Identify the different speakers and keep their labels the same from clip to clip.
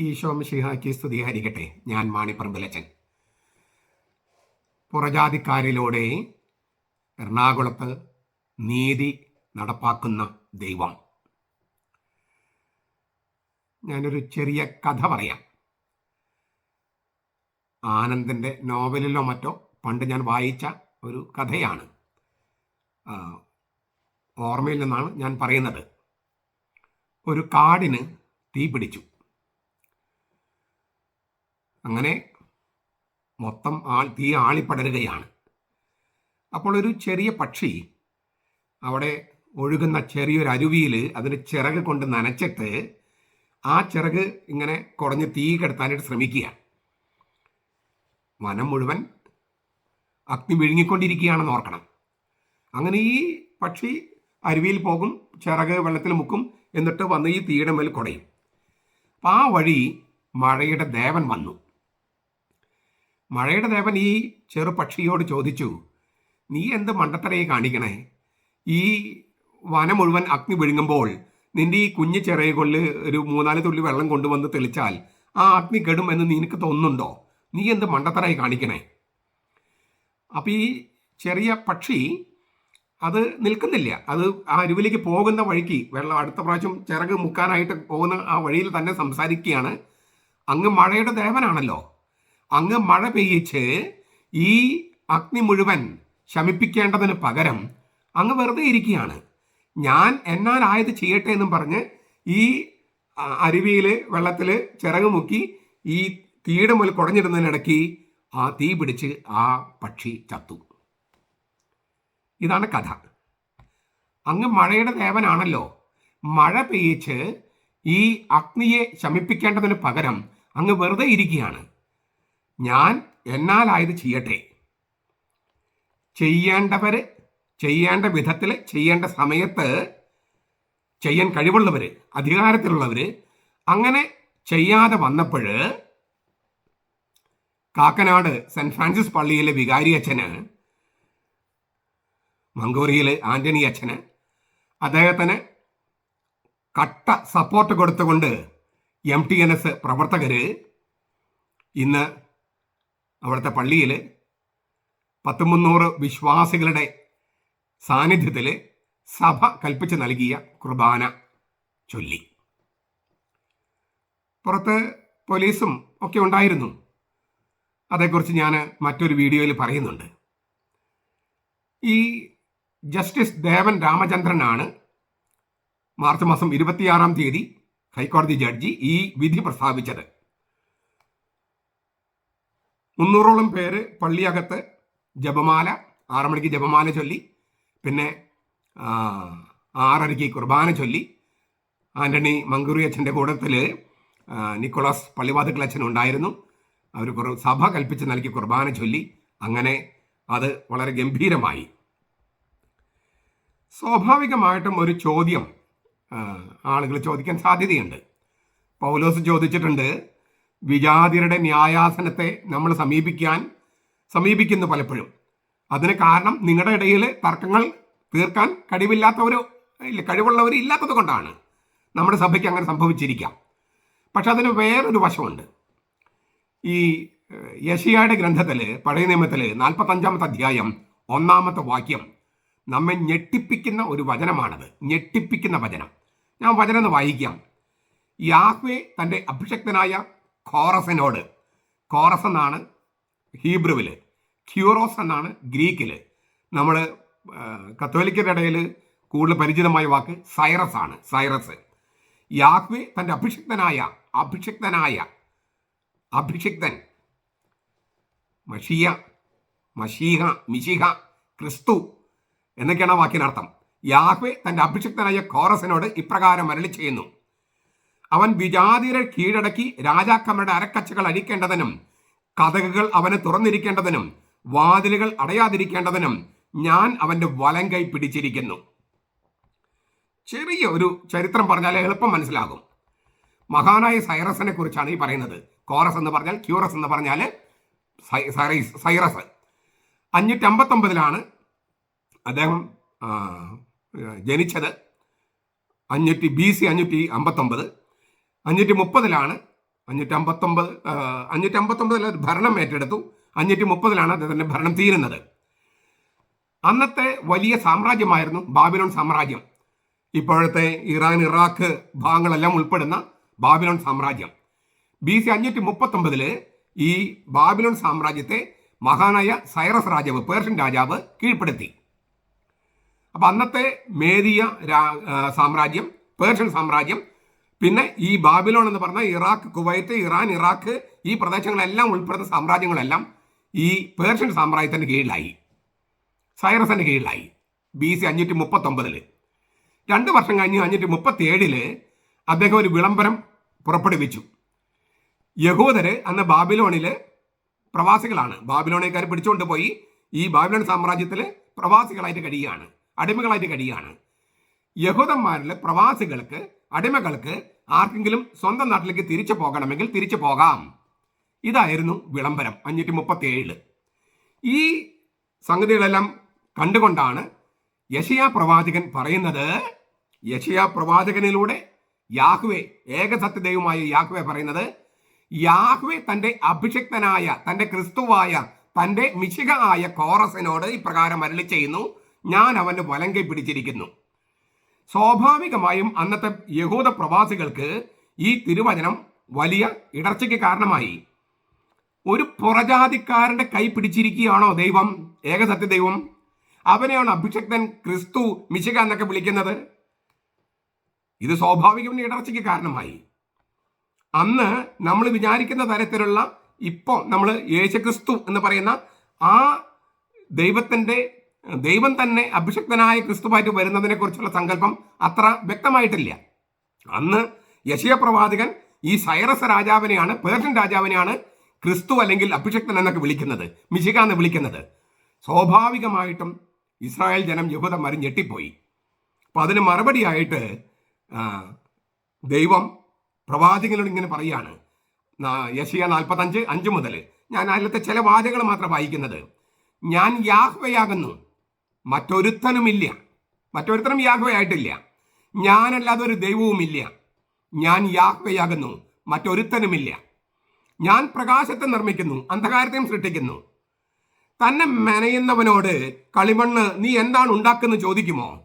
Speaker 1: ഈശോ മിശിഹാക്കി സ്തുതിയായിരിക്കട്ടെ ഞാൻ മാണിപ്പറമ്പിലച്ചൻ. പുറജാതിക്കാരിലൂടെ എറണാകുളത്ത് നീതി നടപ്പാക്കുന്ന ദൈവം. ഞാനൊരു ചെറിയ കഥ പറയാം. ആനന്ദിന്റെ നോവലിലോ മറ്റോ പണ്ട് ഞാൻ വായിച്ച ഒരു കഥയാണ്. ഓർമ്മയിൽ നിന്നാണ് ഞാൻ പറയുന്നത്. ഒരു കാടിന് തീ പിടിച്ചു അങ്ങനെ മൊത്തം ആൾ തീ ആളിപ്പടരുകയാണ്. അപ്പോൾ ഒരു ചെറിയ പക്ഷി അവിടെ ഒഴുകുന്ന ചെറിയൊരു അരുവിയിൽ അതിന് ചിറക് കൊണ്ട് നനച്ചിട്ട് ആ ചിറക് ഇങ്ങനെ കുറഞ്ഞ് തീ കെടുത്താനായിട്ട് ശ്രമിക്കുക. വനം മുഴുവൻ അഗ്നി വിഴുങ്ങിക്കൊണ്ടിരിക്കുകയാണെന്ന് ഓർക്കണം. അങ്ങനെ ഈ പക്ഷി അരുവിയിൽ പോകും ചിറക് വെള്ളത്തിൽ മുക്കും എന്നിട്ട് വന്ന് ഈ തീയുടെ മേൽ കുടയും. അപ്പം ആ വഴി മഴയുടെ ദേവൻ വന്നു. മഴയുടെ ദേവൻ ഈ ചെറു പക്ഷിയോട് ചോദിച്ചു നീ എന്ത് മണ്ടത്തരയെ കാണിക്കണേ? ഈ വനം മുഴുവൻ അഗ്നി വിഴുങ്ങുമ്പോൾ നിന്റെ ഈ കുഞ്ഞു ചെറിയ കൊള്ളിൽ ഒരു മൂന്നാൽ തുള്ളി വെള്ളം കൊണ്ടുവന്ന് തെളിച്ചാൽ ആ അഗ്നി കെടും എന്ന് നിനക്ക് തോന്നുന്നുണ്ടോ? നീ എന്ത് മണ്ടത്തരായി കാണിക്കണേ? അപ്പം ഈ ചെറിയ പക്ഷി അത് നിൽക്കുന്നില്ല. അത് ആ അരുവിലേക്ക് പോകുന്ന വഴിക്ക് വെള്ളം അടുത്ത പ്രാവശ്യം ചിറക് മുക്കാനായിട്ട് പോകുന്ന ആ വഴിയിൽ തന്നെ സംസാരിക്കുകയാണ്. അങ്ങ് മഴയുടെ ദേവനാണല്ലോ. അങ്ങ് മഴ പെയ്യിച്ച് ഈ അഗ്നി മുഴുവൻ ശമിപ്പിക്കേണ്ടതിന് പകരം അങ്ങ് വെറുതെ ഇരിക്കുകയാണ്. ഞാൻ എന്നാൽ ആയത് ചെയ്യട്ടെ എന്നും പറഞ്ഞ് ഈ അരുവിയിൽ വെള്ളത്തിൽ ചിറക് മുക്കി ഈ തീയുടെ മുതൽ കുടഞ്ഞിടുന്നതിനിടയ്ക്ക് ആ തീ പിടിച്ച് ആ പക്ഷി ചത്തു. ഇതാണ് കഥ. അങ്ങ് മഴയുടെ ദേവനാണല്ലോ. മഴ പെയ്യിച്ച് ഈ അഗ്നിയെ ശമിപ്പിക്കേണ്ടതിന് പകരം അങ്ങ് വെറുതെ ഇരിക്കുകയാണ്. ഞാൻ എന്നാലായത് ചെയ്യട്ടെ? ചെയ്യേണ്ടവര് ചെയ്യേണ്ട വിധത്തിൽ ചെയ്യേണ്ട സമയത്ത് ചെയ്യാൻ കഴിവുള്ളവർ അധികാരത്തിലുള്ളവർ അങ്ങനെ ചെയ്യാതെ വന്നപ്പോൾ കാക്കനാട് സെന്റ് ഫ്രാൻസിസ് പള്ളിയിലെ വികാരി അച്ഛന് മംഗോറിയയിലെ ആന്റണി അച്ഛന് അദ്ദേഹത്തിന് കട്ട സപ്പോർട്ട് കൊടുത്തുകൊണ്ട് എം ടി എൻ എസ് പ്രവർത്തകര് ഇന്ന് അവിടുത്തെ പള്ളിയിൽ പത്ത് മുന്നൂറ് വിശ്വാസികളുടെ സാന്നിധ്യത്തിൽ സഭ കൽപ്പിച്ച് നൽകിയ കുർബാന ചൊല്ലി. പുറത്ത് പോലീസും ഒക്കെ ഉണ്ടായിരുന്നു. അതേക്കുറിച്ച് ഞാൻ മറ്റൊരു വീഡിയോയിൽ പറയുന്നുണ്ട്. ഈ ജസ്റ്റിസ് ദേവൻ രാമചന്ദ്രനാണ് മാർച്ച് മാസം ഇരുപത്തിയാറാം തീയതി ഹൈക്കോടതി ജഡ്ജി ഈ വിധി പ്രസ്താവിച്ചത്. മുന്നൂറോളം പേര് പള്ളിയകത്ത് ജപമാല ആറുമണിക്ക് ജപമാല ചൊല്ലി പിന്നെ ആറരയ്ക്ക് കുർബാന ചൊല്ലി. ആന്റണി മങ്കുറി അച്ഛന്റെ കൂട്ടത്തിൽ നിക്കോളാസ് പള്ളിവാതുക്കൾ അച്ഛൻ ഉണ്ടായിരുന്നു. അവർ കുറ സഭ കൽപ്പിച്ച് നൽകി കുർബാന ചൊല്ലി. അങ്ങനെ അത് വളരെ ഗംഭീരമായി. സ്വാഭാവികമായിട്ടും ഒരു ചോദ്യം ആളുകൾ ചോദിക്കാൻ സാധ്യതയുണ്ട്. പൗലോസ് ചോദിച്ചിട്ടുണ്ട് വിജാതിയരുടെ ന്യായാസനത്തെ നമ്മൾ സമീപിക്കാൻ സമീപിക്കുന്നു പലപ്പോഴും. അതിന് കാരണം നിങ്ങളുടെ ഇടയിൽ തർക്കങ്ങൾ തീർക്കാൻ കഴിവില്ലാത്തവരോ ഇല്ല കഴിവുള്ളവർ ഇല്ലാത്തത് കൊണ്ടാണ് നമ്മുടെ സഭയ്ക്ക് അങ്ങനെ സംഭവിച്ചിരിക്കാം. പക്ഷെ അതിന് വേറൊരു വശമുണ്ട്. ഈ യഷിയായുടെ ഗ്രന്ഥത്തിൽ പഴയ നിയമത്തിൽ നാൽപ്പത്തഞ്ചാമത്തെ അധ്യായം ഒന്നാമത്തെ വാക്യം നമ്മെ ഞെട്ടിപ്പിക്കുന്ന ഒരു വചനമാണത്. ഞെട്ടിപ്പിക്കുന്ന വചനം. ഞാൻ വചനം വായിക്കാം. യാഹ്വെ തന്റെ അഭിഷക്തനായ കോറസിനോട്. കോറസ് എന്നാണ് ഹീബ്രുവിൽ ക്യൂറോസ് എന്നാണ് ഗ്രീക്കിൽ നമ്മൾ കത്തോലിക്കരുടെ ഇടയിൽ കൂടുതൽ പരിചിതമായ വാക്ക് സൈറസ് ആണ് സൈറസ്. യാഹ്വെ തന്റെ അഭിഷിക്തനായ അഭിഷിക്തനായ അഭിഷിക്തൻ. മഷിയ മഷീഹ മിശിഹ ക്രിസ്തു എന്നൊക്കെയാണ് വാക്കിനർത്ഥം. യാഹ്വെ തന്റെ അഭിഷിക്തനായ കോറസിനോട് ഇപ്രകാരം അരളി ചെയ്യുന്നു. അവൻ വിജാതിരെ കീഴടക്കി രാജാക്കന്മാരുടെ അരക്കച്ചകൾ അഴിക്കേണ്ടതിനും കഥകൾ അവന് തുറന്നിരിക്കേണ്ടതിനും വാതിലുകൾ അടയാതിരിക്കേണ്ടതിനും ഞാൻ അവന്റെ വലം കൈ പിടിച്ചിരിക്കുന്നു. ചെറിയ ഒരു ചരിത്രം പറഞ്ഞാൽ എളുപ്പം മനസ്സിലാകും. മഹാനായ സൈറസിനെ കുറിച്ചാണ് ഈ പറയുന്നത്. കോറസ് എന്ന് പറഞ്ഞാൽ ക്യൂറസ് എന്ന് പറഞ്ഞാൽ സൈറസ്. അഞ്ഞൂറ്റി അമ്പത്തൊമ്പതിലാണ് അദ്ദേഹം ജനിച്ചത്. അഞ്ഞൂറ്റി ബി സി അഞ്ഞൂറ്റി അമ്പത്തൊമ്പത്. അഞ്ഞൂറ്റി മുപ്പതിലാണ് അഞ്ഞൂറ്റി അമ്പത്തൊമ്പത് അഞ്ഞൂറ്റി അമ്പത്തൊമ്പതിൽ ഭരണം ഏറ്റെടുത്തു. അഞ്ഞൂറ്റി മുപ്പതിലാണ് അദ്ദേഹത്തിന്റെ ഭരണം തീരുന്നത്. അന്നത്തെ വലിയ സാമ്രാജ്യമായിരുന്നു ബാബിലോൺ സാമ്രാജ്യം. ഇപ്പോഴത്തെ ഇറാൻ ഇറാഖ് ഭാഗങ്ങളെല്ലാം ഉൾപ്പെടുന്ന ബാബിലോൺ സാമ്രാജ്യം. ബി സി അഞ്ഞൂറ്റി മുപ്പത്തൊമ്പതിൽ ഈ ബാബിലോൺ സാമ്രാജ്യത്തെ മഹാനായ സൈറസ് രാജാവ് പേർഷ്യൻ രാജാവ് കീഴ്പ്പെടുത്തി. അപ്പൊ അന്നത്തെ മേദിയ സാമ്രാജ്യം പേർഷ്യൻ സാമ്രാജ്യം പിന്നെ ഈ ബാബിലോൺ എന്ന് പറഞ്ഞ ഇറാഖ് കുവൈത്ത് ഇറാൻ ഇറാഖ് ഈ പ്രദേശങ്ങളെല്ലാം ഉൾപ്പെടുന്ന സാമ്രാജ്യങ്ങളെല്ലാം ഈ പേർഷ്യൻ സാമ്രാജ്യത്തിന്റെ കീഴിലായി. സൈറസിന്റെ കീഴിലായി. ബി സി അഞ്ഞൂറ്റി മുപ്പത്തൊമ്പതിൽ രണ്ട് വർഷം കഴിഞ്ഞ് അഞ്ഞൂറ്റി മുപ്പത്തി ഏഴിൽ അദ്ദേഹം ഒരു വിളംബരം പുറപ്പെടുവിച്ചു. യഹൂദര് അന്ന് ബാബിലോണിൽ പ്രവാസികളാണ്. ബാബിലോണേക്കാർ പിടിച്ചുകൊണ്ട് പോയി ഈ ബാബിലോൺ സാമ്രാജ്യത്തിൽ പ്രവാസികളായിട്ട് കഴിയുകയാണ്. അടിമകളായിട്ട് കഴിയുകയാണ്. യഹൂദന്മാരിലെ പ്രവാസികൾക്ക് അടിമകൾക്ക് ആർക്കെങ്കിലും സ്വന്തം നാട്ടിലേക്ക് തിരിച്ചു പോകണമെങ്കിൽ തിരിച്ചു പോകാം. ഇതായിരുന്നു വിളംബരം അഞ്ഞൂറ്റി മുപ്പത്തി ഈ സംഗതികളെല്ലാം കണ്ടുകൊണ്ടാണ് യശയാ പ്രവാചകൻ പറയുന്നത് യശയാ പ്രവാചകനിലൂടെ യാഹ്വേ ഏകസത്യദൈവമായ യാഹ്വേ പറയുന്നത് യാഹ്വേ തന്റെ അഭിഷിക്തനായ തന്റെ ക്രിസ്തുവായ തന്റെ മിശിക ആയ കോറസിനോട് ഇപ്രകാരം അരളി ചെയ്യുന്നു ഞാൻ അവന്റെ വലങ്കെ പിടിച്ചിരിക്കുന്നു. സ്വാഭാവികമായും അന്നത്തെ യഹൂദ പ്രവാസികൾക്ക് ഈ തിരുവചനം വലിയ ഇടർച്ചയ്ക്ക് കാരണമായി. ഒരു പുറജാതിക്കാരന്റെ കൈ പിടിച്ചിരിക്കുകയാണോ ദൈവം ഏകസത്യ ദൈവം അവനെയാണ് അഭിഷക്തൻ ക്രിസ്തു മിശിക എന്നൊക്കെ വിളിക്കുന്നത്. ഇത് സ്വാഭാവികം ഇടർച്ചയ്ക്ക് കാരണമായി. അന്ന് നമ്മൾ വിചാരിക്കുന്ന തരത്തിലുള്ള ഇപ്പോൾ നമ്മൾ യേശുക്രിസ്തു എന്ന് പറയുന്ന ആ ദൈവത്തിന്റെ ദൈവം തന്നെ അഭിഷക്തനായ ക്രിസ്തുവായിട്ട് വരുന്നതിനെ കുറിച്ചുള്ള സങ്കല്പം അത്ര വ്യക്തമായിട്ടില്ല. അന്ന് യശിയ പ്രവാചകൻ ഈ സൈറസ് രാജാവിനെയാണ് പേർഷ്യൻ രാജാവിനെയാണ് ക്രിസ്തു അല്ലെങ്കിൽ അഭിഷക്തൻ എന്നൊക്കെ വിളിക്കുന്നത് മിശിക എന്ന് വിളിക്കുന്നത്. സ്വാഭാവികമായിട്ടും ഇസ്രായേൽ ജനം യഹൂദന്മാർ ഞെട്ടിപ്പോയി. അപ്പൊ അതിന് മറുപടിയായിട്ട് ദൈവം പ്രവാചകനോട് ഇങ്ങനെ പറയാണ്. യശിയ നാൽപ്പത്തഞ്ച് അഞ്ച് മുതൽ ഞാൻ അതിലത്തെ ചില വാചകൾ മാത്രം വായിക്കുന്നത്. ഞാൻ യാഹ്വയാകുന്നു. മറ്റൊരുത്തനുമില്ല. മറ്റൊരുത്തനും യാഹ്വയായിട്ടില്ല. ഞാനല്ലാതെ ഒരു ദൈവവുമില്ല. ഞാൻ യാഹ്വയാകുന്നു. മറ്റൊരുത്തനുമില്ല. ഞാൻ പ്രകാശത്തെ നിർമ്മിക്കുന്നു. അന്ധകാരത്തെയും സൃഷ്ടിക്കുന്നു. തന്നെ മെനയുന്നവനോട് കളിമണ്ണ് നീ എന്താണ് ഉണ്ടാക്കുന്ന ചോദിക്കുമോ?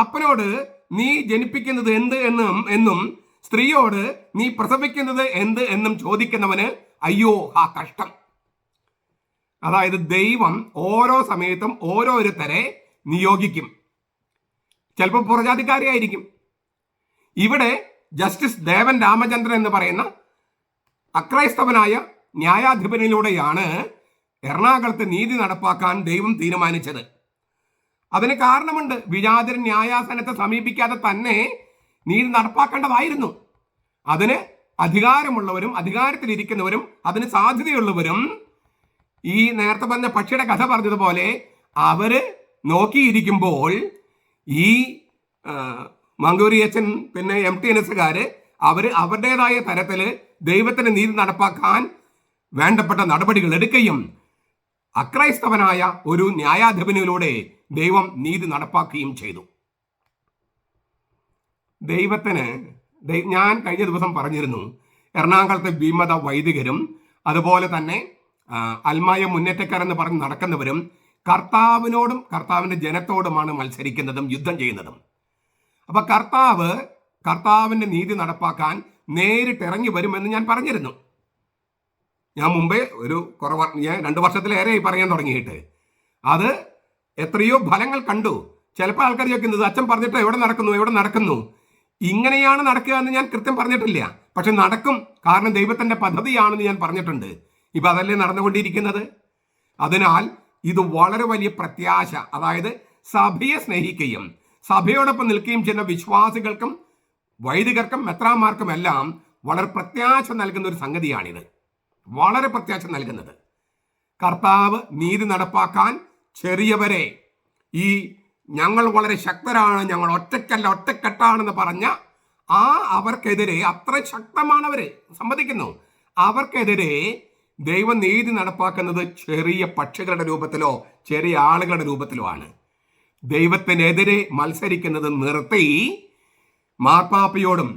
Speaker 1: അപ്പനോട് നീ ജനിപ്പിക്കുന്നത് എന്ത് എന്നും എന്നും സ്ത്രീയോട് നീ പ്രസവിക്കുന്നത് എന്ത് എന്നും ചോദിക്കുന്നവന് അയ്യോ ആ കഷ്ടം. അതായത് ദൈവം ഓരോ സമയത്തും ഓരോരുത്തരെ നിയോഗിക്കും. ചിലപ്പോൾ പുറജാതിക്കാരെയായിരിക്കും ഇവിടെ ജസ്റ്റിസ് ദേവൻ രാമചന്ദ്രൻ എന്ന് പറയുന്ന അക്രൈസ്തവനായ ന്യായാധിപനിലൂടെയാണ് എറണാകുളത്ത് നീതി നടപ്പാക്കാൻ ദൈവം തീരുമാനിച്ചത്. അതിന് കാരണമുണ്ട്. വിജാതിരൻ ന്യായാസനത്തെ സമീപിക്കാതെ തന്നെ നീതി നടപ്പാക്കേണ്ടതായിരുന്നു. അതിന് അധികാരമുള്ളവരും അധികാരത്തിലിരിക്കുന്നവരും അതിന് സാധ്യതയുള്ളവരും ഈ നേരത്തെ പറഞ്ഞ പക്ഷിയുടെ കഥ പറഞ്ഞതുപോലെ അവർ നോക്കിയിരിക്കുമ്പോൾ ഈ മങ്കൂരി അച്ഛൻ പിന്നെ എം ടി എൻ എനസുകാര് അവർ അവരുടേതായ തരത്തിൽ ദൈവത്തിന് നീതി നടപ്പാക്കാൻ വേണ്ടപ്പെട്ട നടപടികൾ എടുക്കുകയും അക്രൈസ്തവനായ ഒരു ന്യായാധിപനിലൂടെ ദൈവം നീതി നടപ്പാക്കുകയും ചെയ്തു. ദൈവത്തിന് ഞാൻ കഴിഞ്ഞ ദിവസം പറഞ്ഞിരുന്നു എറണാകുളത്തെ വിമത വൈദികരും അതുപോലെ തന്നെ അൽമായ മുന്നേറ്റക്കാരെന്ന് പറഞ്ഞ് നടക്കുന്നവരും കർത്താവിനോടും കർത്താവിന്റെ ജനത്തോടുമാണ് മത്സരിക്കുന്നതും യുദ്ധം ചെയ്യുന്നതും. അപ്പൊ കർത്താവ് കർത്താവിന്റെ നീതി നടപ്പാക്കാൻ നേരിട്ട് ഇറങ്ങി വരുമെന്ന് ഞാൻ പറഞ്ഞിരുന്നു. ഞാൻ മുമ്പേ ഒരു കുറവ് ഞാൻ രണ്ട് വർഷത്തിലേറെ പറയാൻ തുടങ്ങിയിട്ട്. അത് എത്രയോ ഫലങ്ങൾ കണ്ടു. ചിലപ്പോൾ ആൾക്കാർ ചോദിക്കുന്നത് അച്ഛൻ പറഞ്ഞിട്ട് എവിടെ നടക്കുന്നു? എവിടെ നടക്കുന്നു? ഇങ്ങനെയാണ് നടക്കുക എന്ന് ഞാൻ കൃത്യം പറഞ്ഞിട്ടില്ല. പക്ഷെ നടക്കും. കാരണം ദൈവത്തിന്റെ പദ്ധതിയാണെന്ന് ഞാൻ പറഞ്ഞിട്ടുണ്ട്. ഇപ്പൊ അതല്ലേ നടന്നുകൊണ്ടിരിക്കുന്നത്? അതിനാൽ ഇത് വളരെ വലിയ പ്രത്യാശ. അതായത് സഭയെ സ്നേഹിക്കുകയും സഭയോടൊപ്പം നിൽക്കുകയും ചെയ്യുന്ന വിശ്വാസികൾക്കും വൈദികർക്കും മെത്രാമാർക്കും എല്ലാം വളരെ പ്രത്യാശ നൽകുന്ന ഒരു സംഗതിയാണിത്. വളരെ പ്രത്യാശ നൽകുന്നത്. കർത്താവ് നീതി നടപ്പാക്കാൻ ചെറിയവരെ ഈ ഞങ്ങൾ വളരെ ശക്തരാണ് ഞങ്ങൾ ഒറ്റക്കല്ല ഒറ്റക്കെട്ടാണെന്ന് പറഞ്ഞ ആ അവർക്കെതിരെ അത്ര ശക്തമാണവര്. സമ്മതിക്കുന്നു. അവർക്കെതിരെ ദൈവം നീതി നടപ്പാക്കുന്നത് ചെറിയ പക്ഷികളുടെ രൂപത്തിലോ ചെറിയ ആളുകളുടെ രൂപത്തിലോ ആണ്. ദൈവത്തിനെതിരെ മത്സരിക്കുന്നത് നിർത്തി മാർപ്പാപ്പയോടും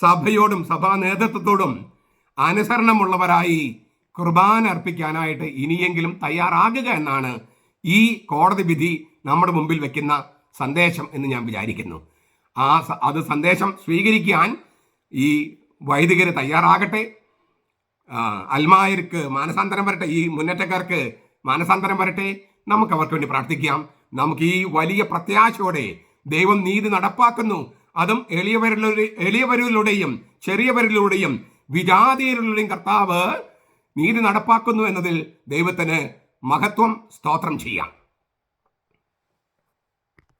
Speaker 1: സഭയോടും സഭാ നേതൃത്വത്തോടും അനുസരണമുള്ളവരായി കുർബാന അർപ്പിക്കാനായിട്ട് ഇനിയെങ്കിലും തയ്യാറാകുക എന്നാണ് ഈ കോടതി വിധി നമ്മുടെ മുമ്പിൽ വെക്കുന്ന സന്ദേശം എന്ന് ഞാൻ വിചാരിക്കുന്നു. ആ അത് സന്ദേശം സ്വീകരിക്കാൻ ഈ വൈദികർ തയ്യാറാകട്ടെ. അൽമായർക്ക് മാനസാന്തരം വരട്ടെ ഈ മുന്നേറ്റക്കാർക്ക് മാനസാന്തരം വരട്ടെ. നമുക്ക് അവർക്ക് വേണ്ടി പ്രാർത്ഥിക്കാം. നമുക്ക് ഈ വലിയ പ്രത്യാശയോടെ ദൈവം നീതി നടപ്പാക്കുന്നു. അതും എളിയവരിലൂടെ എളിയവരിലൂടെയും ചെറിയവരിലൂടെയും വിജാതീയരിലൂടെയും കർത്താവ് നീതി നടപ്പാക്കുന്നു എന്നതിൽ ദൈവത്തിന് മഹത്വം സ്തോത്രം ചെയ്യാം.